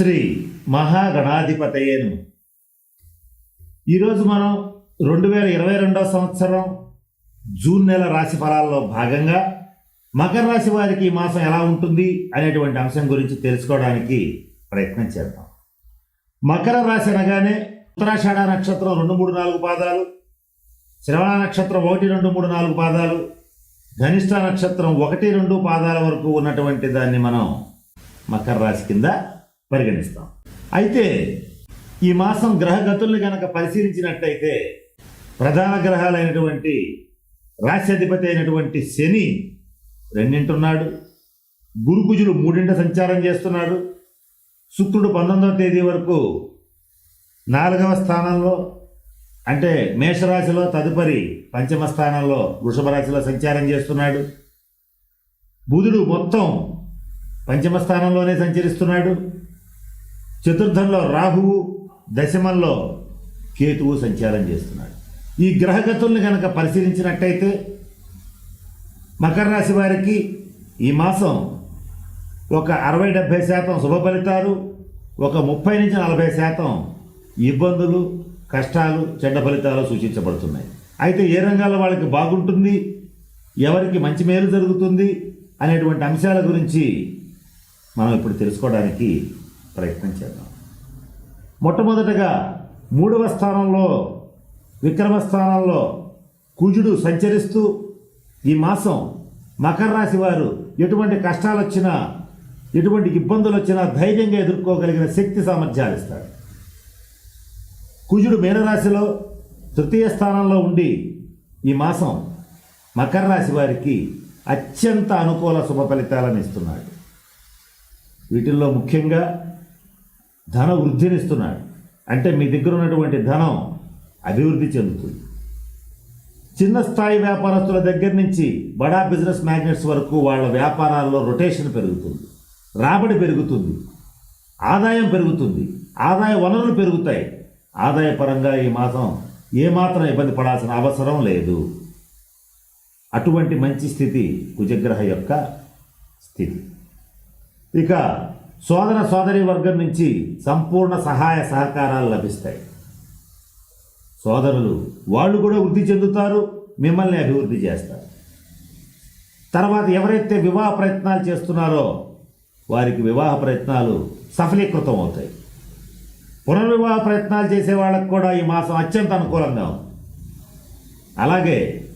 శ్రీ మహాగణాధిపతయేను ఈరోజు మనం రెండు వేల ఇరవై రెండవ సంవత్సరం జూన్ నెల రాశి ఫలాల్లో భాగంగా మకర రాశి వారికి ఈ మాసం ఎలా ఉంటుంది అనేటువంటి అంశం గురించి తెలుసుకోవడానికి ప్రయత్నం చేద్దాం. మకర రాశి అనగానే ఉత్తరాషాఢ నక్షత్రం రెండు మూడు నాలుగు పాదాలు శ్రవణ నక్షత్రం ఒకటి రెండు మూడు నాలుగు పాదాలు ధనిష్ట నక్షత్రం ఒకటి రెండు పాదాల వరకు ఉన్నటువంటి దాన్ని మనం మకర రాశి కింద పరిగణిస్తాం. అయితే ఈ మాసం గ్రహగతుల్ని గనక పరిశీలించినట్టయితే ప్రధాన గ్రహాలైనటువంటి రాశ్యాధిపతి అయినటువంటి శని రెండింటున్నాడు. గురుకుజులు మూడింట సంచారం చేస్తున్నాడు. శుక్రుడు పంతొమ్మిదవ తేదీ వరకు నాలుగవ స్థానంలో అంటే మేషరాశిలో తదుపరి పంచమ స్థానంలో వృషభ రాశిలో సంచారం చేస్తున్నాడు. బుధుడు మొత్తం పంచమ స్థానంలోనే సంచరిస్తున్నాడు. చతుర్థంలో రాహువు దశమంలో కేతువు సంచారం చేస్తున్నాడు. ఈ గ్రహగతుల్ని కనుక పరిశీలించినట్టయితే మకర రాశి వారికి ఈ మాసం ఒక అరవై డెబ్భై శాతం శుభ ఫలితాలు ఒక ముప్పై నుంచి నలభై శాతం ఇబ్బందులు కష్టాలు చెడ్డ ఫలితాలు సూచించబడుతున్నాయి. అయితే ఏ రంగాల్లో వాళ్ళకి బాగుంటుంది ఎవరికి మంచి మేలు జరుగుతుంది అనేటువంటి అంశాల గురించి మనం ఇప్పుడు తెలుసుకోవడానికి ప్రయత్నం చేద్దాం. మొట్టమొదటగా మూడవ స్థానంలో విక్రమ స్థానంలో కుజుడు సంచరిస్తూ ఈ మాసం మకర రాశి వారు ఎటువంటి కష్టాలు వచ్చినా ఎటువంటి ఇబ్బందులు వచ్చినా ధైర్యంగా ఎదుర్కోగలిగిన శక్తి సామర్థ్యాలు ఇస్తాడు కుజుడు మీనరాశిలో తృతీయ స్థానంలో ఉండి ఈ మాసం మకర రాశి వారికి అత్యంత అనుకూల శుభ ఫలితాలను ఇస్తున్నాడు. వీటిల్లో ముఖ్యంగా ధన వృద్ధినిస్తున్నాడు. అంటే మీ దగ్గర ఉన్నటువంటి ధనం అభివృద్ధి చెందుతుంది. చిన్న స్థాయి వ్యాపారస్తుల దగ్గర నుంచి బడా బిజినెస్ మ్యాగ్నెట్స్ వరకు వాళ్ళ వ్యాపారాల్లో రొటేషన్ పెరుగుతుంది. రాబడి పెరుగుతుంది. ఆదాయం పెరుగుతుంది. ఆదాయ వనరులు పెరుగుతాయి. ఆదాయ పరంగా ఈ మాసం ఏమాత్రం ఇబ్బంది పడాల్సిన అవసరం లేదు. అటువంటి మంచి స్థితి కుజగ్రహ యొక్క స్థితి. ఇక సోదర సోదరి వర్గం నుంచి సంపూర్ణ సహాయ సహకారాలు లభిస్తాయి. సోదరులు వాళ్ళు కూడా వృద్ధి చెందుతారు మిమ్మల్ని అభివృద్ధి చేస్తారు. తర్వాత ఎవరైతే వివాహ ప్రయత్నాలు చేస్తున్నారో వారికి వివాహ ప్రయత్నాలు సఫలీకృతం అవుతాయి. పునర్వివాహ ప్రయత్నాలు చేసే వాళ్ళకు కూడా ఈ మాసం అత్యంత అనుకూలంగా ఉంది. అలాగే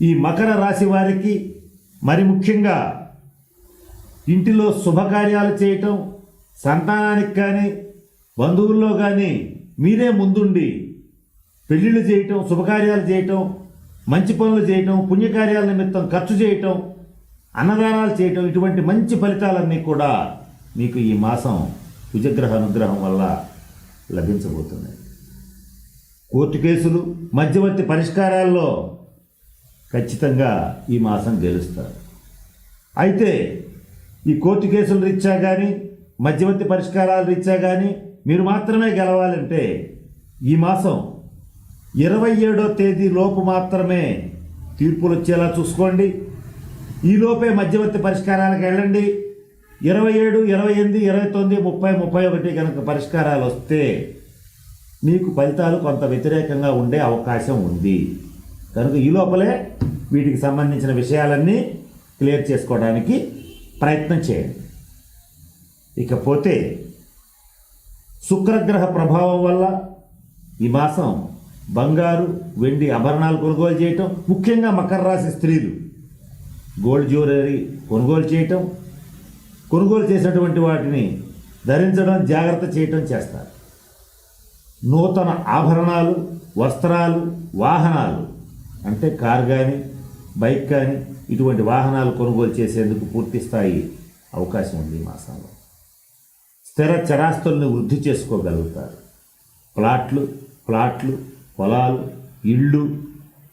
ఈ మకర రాశి వారికి మరి ముఖ్యంగా ఇంటిలో శుభకార్యాలు చేయటం సంతానానికి కానీ బంధువుల్లో కానీ మీరే ముందుండి పెళ్ళిళ్ళు చేయటం శుభకార్యాలు చేయటం మంచి పనులు చేయటం పుణ్యకార్యాల నిమిత్తం ఖర్చు చేయటం అన్నదానాలు చేయటం ఇటువంటి మంచి ఫలితాలన్నీ కూడా మీకు ఈ మాసం కుజగ్రహ అనుగ్రహం వల్ల లభించబోతున్నాయి. కోర్టు కేసులు మధ్యవర్తి పరిష్కారాల్లో ఖచ్చితంగా ఈ మాసం గెలుస్తారు. అయితే ఈ కోర్టు కేసులు రీత్యా కానీ మధ్యవర్తి పరిష్కారాల రీత్యా కానీ మీరు మాత్రమే గెలవాలంటే ఈ మాసం ఇరవై ఏడో తేదీ లోపు మాత్రమే తీర్పులు వచ్చేలా చూసుకోండి. ఈలోపే మధ్యవర్తి పరిష్కారాలకు వెళ్ళండి. ఇరవై ఏడు ఇరవై ఎనిమిది ఇరవై తొమ్మిది ముప్పై ముప్పై ఒకటి కనుక పరిష్కారాలు వస్తే మీకు ఫలితాలు కొంత వ్యతిరేకంగా ఉండే అవకాశం ఉంది. కనుక ఈ లోపలే వీటికి సంబంధించిన విషయాలన్నీ క్లియర్ చేసుకోవడానికి ప్రయత్నం చేయండి. ఇకపోతే శుక్రగ్రహ ప్రభావం వల్ల ఈ మాసం బంగారు వెండి ఆభరణాలు కొనుగోలు చేయటం ముఖ్యంగా మకర రాశి స్త్రీలు గోల్డ్ జ్యువెలరీ కొనుగోలు చేయటం కొనుగోలు చేసినటువంటి వాటిని ధరించడం జాగ్రత్త చేయటం చేస్తారు. నూతన ఆభరణాలు వస్త్రాలు వాహనాలు అంటే కార్ కానీ బైక్ కానీ ఇటువంటి వాహనాలు కొనుగోలు చేసేందుకు పూర్తి స్థాయి అవకాశం ఉంది ఈ మాసంలో. స్థిర చరాస్తుల్ని వృద్ధి చేసుకోగలుగుతారు. ప్లాట్లు ప్లాట్లు పొలాలు ఇళ్ళు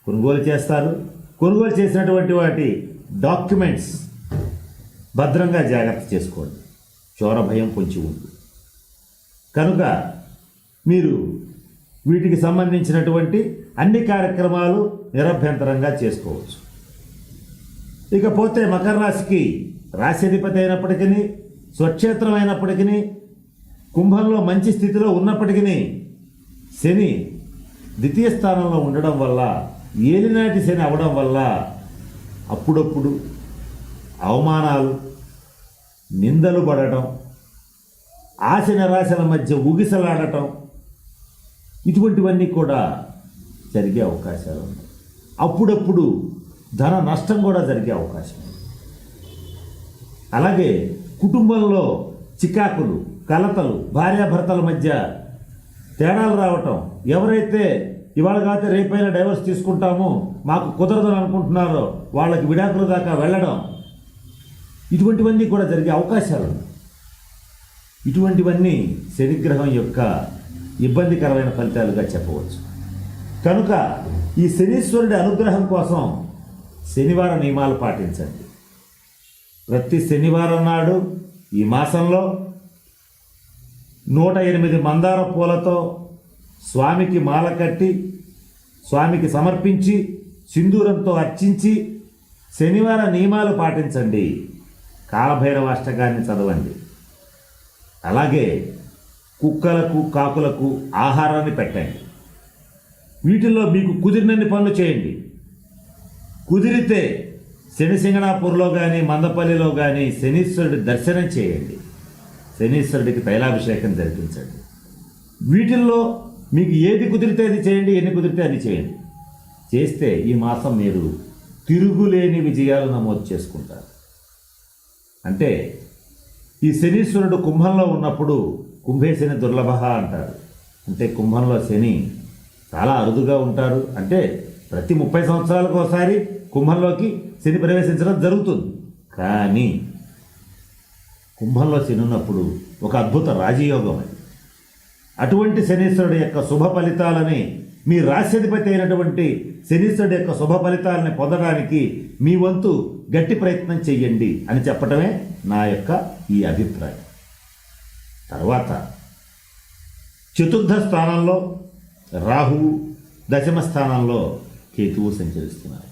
కొనుగోలు చేస్తారు. కొనుగోలు చేసినటువంటి వాటి డాక్యుమెంట్స్ భద్రంగా జాగ్రత్త చేసుకోండి. చోర భయం పొంచి ఉంది కనుక మీరు వీటికి సంబంధించినటువంటి అన్ని కార్యక్రమాలు నిరభ్యంతరంగా చేసుకోవచ్చు. ఇకపోతే మకర రాశికి రాశ్యాధిపతి అయినప్పటికీ స్వక్షేత్రం అయినప్పటికీ కుంభంలో మంచి స్థితిలో ఉన్నప్పటికీ శని ద్వితీయ స్థానంలో ఉండడం వల్ల ఏలినాటి శని అవడం వల్ల అప్పుడప్పుడు అవమానాలు నిందలు పడటం ఆశ నిరాశల మధ్య ఊగిసలాడటం ఇటువంటివన్నీ కూడా జరిగే అవకాశాలు ఉన్నాయి. అప్పుడప్పుడు ధన నష్టం కూడా జరిగే అవకాశం అలాగే కుటుంబంలో చికాకులు కలతలు భార్యాభర్తల మధ్య తేడాలు రావటం ఎవరైతే ఇవాళ కాకపోతే రేపైనా డైవర్స్ తీసుకుంటామో మాకు కుదరదని అనుకుంటున్నారో వాళ్ళకి విడాకుల దాకా వెళ్ళడం ఇటువంటివన్నీ కూడా జరిగే అవకాశాలు ఇటువంటివన్నీ శనిగ్రహం యొక్క ఇబ్బందికరమైన ఫలితాలుగా చెప్పవచ్చు. కనుక ఈ శనీశ్వరుడి అనుగ్రహం కోసం శనివార నియమాలు పాటించండి. ప్రతి శనివారం నాడు ఈ మాసంలో నూట ఎనిమిది మందార పూలతో స్వామికి మాల కట్టి స్వామికి సమర్పించి సింధూరంతో అర్చించి శనివార నియమాలు పాటించండి. కాలభైరవ అష్టకాన్ని చదవండి. అలాగే కుక్కలకు కాకులకు ఆహారాన్ని పెట్టండి. వీటిల్లో మీకు కుదిరినన్ని పనులు చేయండి. కుదిరితే శనిసింగణాపూర్లో కానీ మందపల్లిలో కానీ శనీశ్వరుడి దర్శనం చేయండి. శనీశ్వరుడికి తైలాభిషేకం జరిపించండి. వీటిల్లో మీకు ఏది కుదిరితే అది చేయండి ఎన్ని కుదిరితే అది చేయండి. చేస్తే ఈ మాసం మీరు తిరుగులేని విజయాలు నమోదు చేసుకుంటారు. అంటే ఈ శనీశ్వరుడు కుంభంలో ఉన్నప్పుడు కుంభేశని దుర్లభ అంటారు. అంటే కుంభంలో శని చాలా అరుదుగా ఉంటారు. అంటే ప్రతి ముప్పై సంవత్సరాలకు ఒకసారి కుంభంలోకి శని ప్రవేశించడం జరుగుతుంది. కానీ కుంభంలో శని ఉన్నప్పుడు ఒక అద్భుత రాజయోగం అది. అటువంటి శనీశ్వరుడు యొక్క శుభ ఫలితాలని మీ రాశ్యాధిపతి అయినటువంటి శనీశ్వరుడు యొక్క శుభ ఫలితాలని పొందడానికి మీ వంతు గట్టి ప్రయత్నం చెయ్యండి అని చెప్పటమే నా యొక్క ఈ అభిప్రాయం. తర్వాత చతుర్థ స్థానంలో రాహువు దశమ స్థానంలో కేతువు సంచరిస్తున్నారు.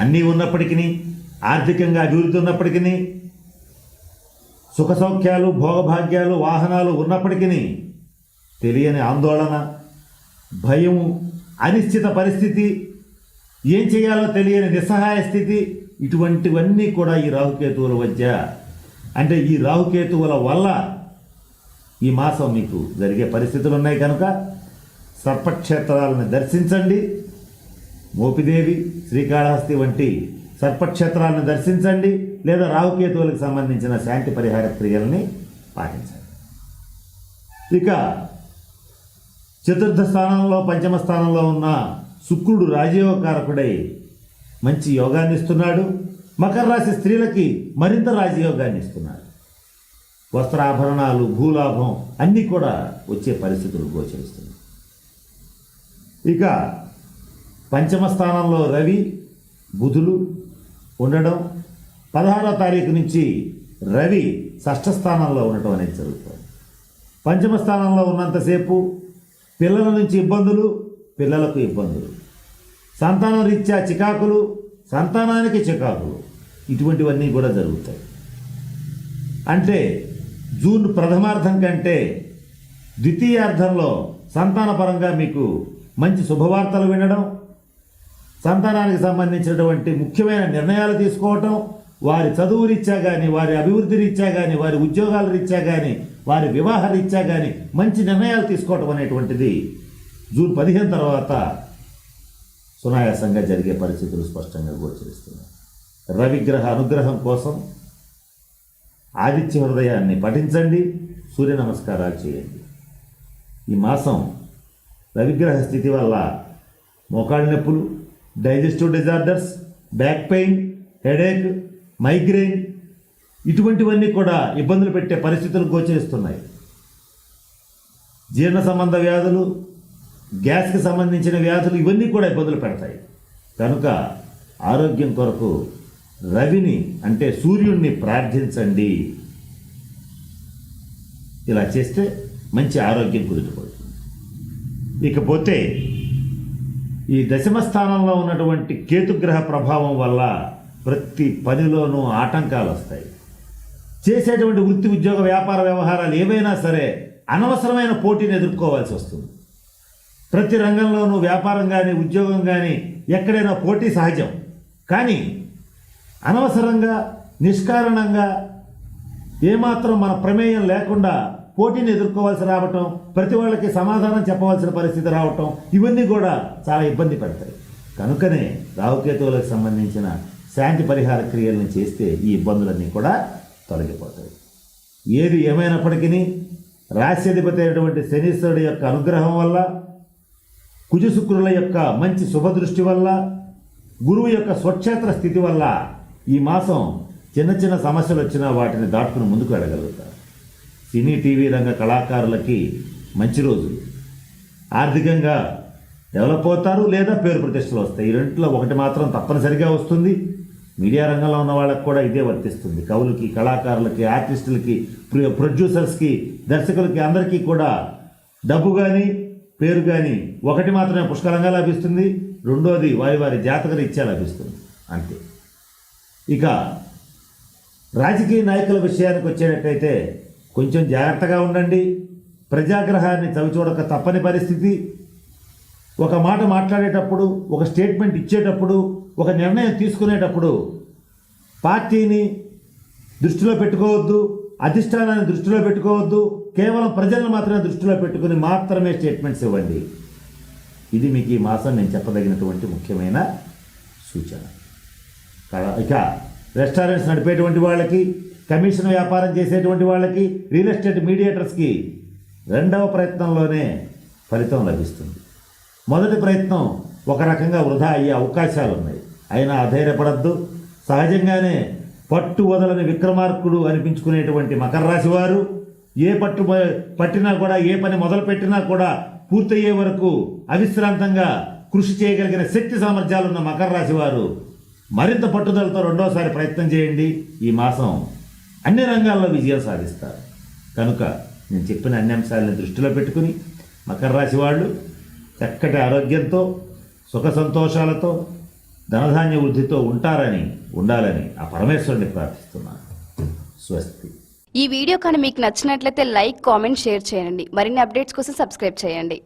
అన్నీ ఉన్నప్పటికీ ఆర్థికంగా అభివృద్ధి ఉన్నప్పటికీ సుఖ సౌఖ్యాలు భోగభాగ్యాలు వాహనాలు ఉన్నప్పటికీ తెలియని ఆందోళన భయము అనిశ్చిత పరిస్థితి ఏం చేయాలో తెలియని నిస్సహాయ స్థితి ఇటువంటివన్నీ కూడా ఈ రాహుకేతువుల మధ్య. అంటే ఈ రాహుకేతువుల వల్ల ఈ మాసం మీకు జరిగే పరిస్థితులు ఉన్నాయి కనుక సర్పక్షేత్రాలను దర్శించండి. మోపిదేవి శ్రీకాళహస్తి వంటి సర్పక్షేత్రాలను దర్శించండి లేదా రావుకేతువులకు సంబంధించిన శాంతి పరిహార క్రియల్ని పాటించండి. ఇక చతుర్థ స్థానంలో పంచమ స్థానంలో ఉన్న శుక్రుడు రాజయోగకారకుడై మంచి యోగాన్ని ఇస్తున్నాడు మకర రాశి స్త్రీలకి మరింత రాజయోగాన్ని ఇస్తున్నాడు వస్త్రాభరణాలు భూలాభం అన్నీ కూడా వచ్చే పరిస్థితులు గోచరిస్తున్నాయి. ఇక పంచమ స్థానంలో రవి బుధులు ఉండడం పదహారో తారీఖు నుంచి రవి షష్ఠ స్థానంలో ఉండటం అనేది జరుగుతుంది. పంచమ స్థానంలో ఉన్నంతసేపు పిల్లల నుంచి ఇబ్బందులు పిల్లలకు ఇబ్బందులు. సంతానం రీత్యా చికాకులు సంతానానికి చికాకులు ఇటువంటివన్నీ కూడా జరుగుతాయి. అంటే జూన్ ప్రథమార్థం కంటే ద్వితీయార్థంలో సంతానపరంగా మీకు మంచి శుభవార్తలు వినడం సంతానానికి సంబంధించినటువంటి ముఖ్యమైన నిర్ణయాలు తీసుకోవటం వారి చదువు రీత్యా కానీ వారి అభివృద్ధి రీత్యా కానీ వారి ఉద్యోగాల రీత్యా కానీ వారి వివాహ రీత్యా కానీ మంచి నిర్ణయాలు తీసుకోవటం అనేటువంటిది జూన్ పదిహేను తర్వాత సునాయాసంగా జరిగే పరిస్థితులు స్పష్టంగా గోచరిస్తున్నాయి. రవిగ్రహ అనుగ్రహం కోసం ఆదిత్య హృదయాన్ని పఠించండి సూర్య నమస్కారాలు చేయండి. ఈ మాసం రవిగ్రహ స్థితి వల్ల మోకాళ్ళ నొప్పులు digestive disorders back pain headache migraine ఇటువంటివన్నీ కూడా ఇబ్బందులు పెట్టే పరిస్థితులు గోచరిస్తున్నాయి. జీర్ణ సంబంధ వ్యాధులు గ్యాస్కి సంబంధించిన వ్యాధులు ఇవన్నీ కూడా ఇబ్బందులు పెడతాయి. కనుక ఆరోగ్యం కొరకు రవిని అంటే సూర్యుడిని ప్రార్థించండి. ఇలా చేస్తే మంచి ఆరోగ్యం కుదుటపడుతుంది ఇకపోతే ఈ దశమ స్థానంలో ఉన్నటువంటి కేతుగ్రహ ప్రభావం వల్ల ప్రతి పనిలోనూ ఆటంకాలు వస్తాయి. చేసేటువంటి వృత్తి ఉద్యోగ వ్యాపార వ్యవహారాలు ఏవైనా సరే అనవసరమైన పోటీని ఎదుర్కోవాల్సి వస్తుంది. ప్రతి రంగంలోనూ వ్యాపారం కానీ ఉద్యోగం కానీ ఎక్కడైనా పోటీ సహజం. కానీ అనవసరంగా నిష్కారణంగా ఏమాత్రం మన ప్రమేయం లేకుండా పోటీని ఎదుర్కోవాల్సి రావటం ప్రతి వాళ్ళకి సమాధానం చెప్పవలసిన పరిస్థితి రావటం ఇవన్నీ కూడా చాలా ఇబ్బంది పెడతాయి. కనుకనే రావుకేతువులకు సంబంధించిన శాంతి పరిహార క్రియలను చేస్తే ఈ ఇబ్బందులన్నీ కూడా తొలగిపోతాయి. ఏది ఏమైనప్పటికీ రాశ్యాధిపతి అయినటువంటి శనీశ్వరుడి యొక్క అనుగ్రహం వల్ల కుజశుక్రుల యొక్క మంచి శుభదృష్టి వల్ల గురువు యొక్క స్వక్షేత్ర స్థితి వల్ల ఈ మాసం చిన్న చిన్న సమస్యలు వచ్చినా వాటిని దాటుకుని ముందుకు వెళ్ళగలుగుతారు. సినీ టీవీ రంగ కళాకారులకి మంచి రోజులు ఆర్థికంగా డెవలప్ అవుతారు లేదా పేరు ప్రతిష్టలు వస్తాయి. ఈ రెంట్లో ఒకటి మాత్రం తప్పనిసరిగా వస్తుంది. మీడియా రంగంలో ఉన్న వాళ్ళకి కూడా ఇదే వర్తిస్తుంది. కవులకి కళాకారులకి ఆర్టిస్టులకి ప్రొడ్యూసర్స్కి దర్శకులకి అందరికీ కూడా డబ్బు కానీ పేరు కానీ ఒకటి మాత్రమే పుష్కలంగా లభిస్తుంది. రెండోది వారి వారి జాతక ఇచ్చే లభిస్తుంది. అంతే. ఇక రాజకీయ నాయకుల విషయానికి వచ్చేటట్టయితే కొంచెం జాగ్రత్తగా ఉండండి. ప్రజాగ్రహాన్ని చవిచూడక తప్పని పరిస్థితి. ఒక మాట మాట్లాడేటప్పుడు ఒక స్టేట్మెంట్ ఇచ్చేటప్పుడు ఒక నిర్ణయం తీసుకునేటప్పుడు పార్టీని దృష్టిలో పెట్టుకోవద్దు అధిష్టానాన్ని దృష్టిలో పెట్టుకోవద్దు కేవలం ప్రజలను మాత్రమే దృష్టిలో పెట్టుకుని మాత్రమే స్టేట్మెంట్స్ ఇవ్వండి. ఇది మీకు ఈ మాసం నేను చెప్పదగినటువంటి ముఖ్యమైన సూచన. ఇక రెస్టారెంట్స్ నడిపేటువంటి వాళ్ళకి కమిషన్ వ్యాపారం చేసేటువంటి వాళ్ళకి రియల్ ఎస్టేట్ మీడియేటర్స్కి రెండవ ప్రయత్నంలోనే ఫలితం లభిస్తుంది. మొదటి ప్రయత్నం ఒక రకంగా వృధా అయ్యే అవకాశాలు ఉన్నాయి అయినా అధైర్యపడద్దు. సహజంగానే పట్టు వదలని విక్రమార్కుడు అనిపించుకునేటువంటి మకర రాశి వారు ఏ పట్టు పట్టినా కూడా ఏ పని మొదలు పెట్టినా కూడా పూర్తయ్యే వరకు అవిశ్రాంతంగా కృషి చేయగలిగిన శక్తి సామర్థ్యాలు ఉన్న మకర రాశి వారు మరింత పట్టుదలతో రెండోసారి ప్రయత్నం చేయండి. ఈ మాసం అన్ని రంగాల్లో విజయం సాధిస్తారు. కనుక నేను చెప్పిన అన్ని అంశాలను దృష్టిలో పెట్టుకుని మకర రాశి వాళ్ళు చక్కటి ఆరోగ్యంతో సుఖ సంతోషాలతో ధనధాన్య వృద్ధితో ఉంటారని ఉండాలని ఆ పరమేశ్వరుని ప్రార్థిస్తున్నాను. స్వస్తి. ఈ వీడియో కానీ మీకు నచ్చినట్లయితే లైక్ కామెంట్ షేర్ చేయండి. మరిన్ని అప్డేట్స్ కోసం సబ్స్క్రైబ్ చేయండి.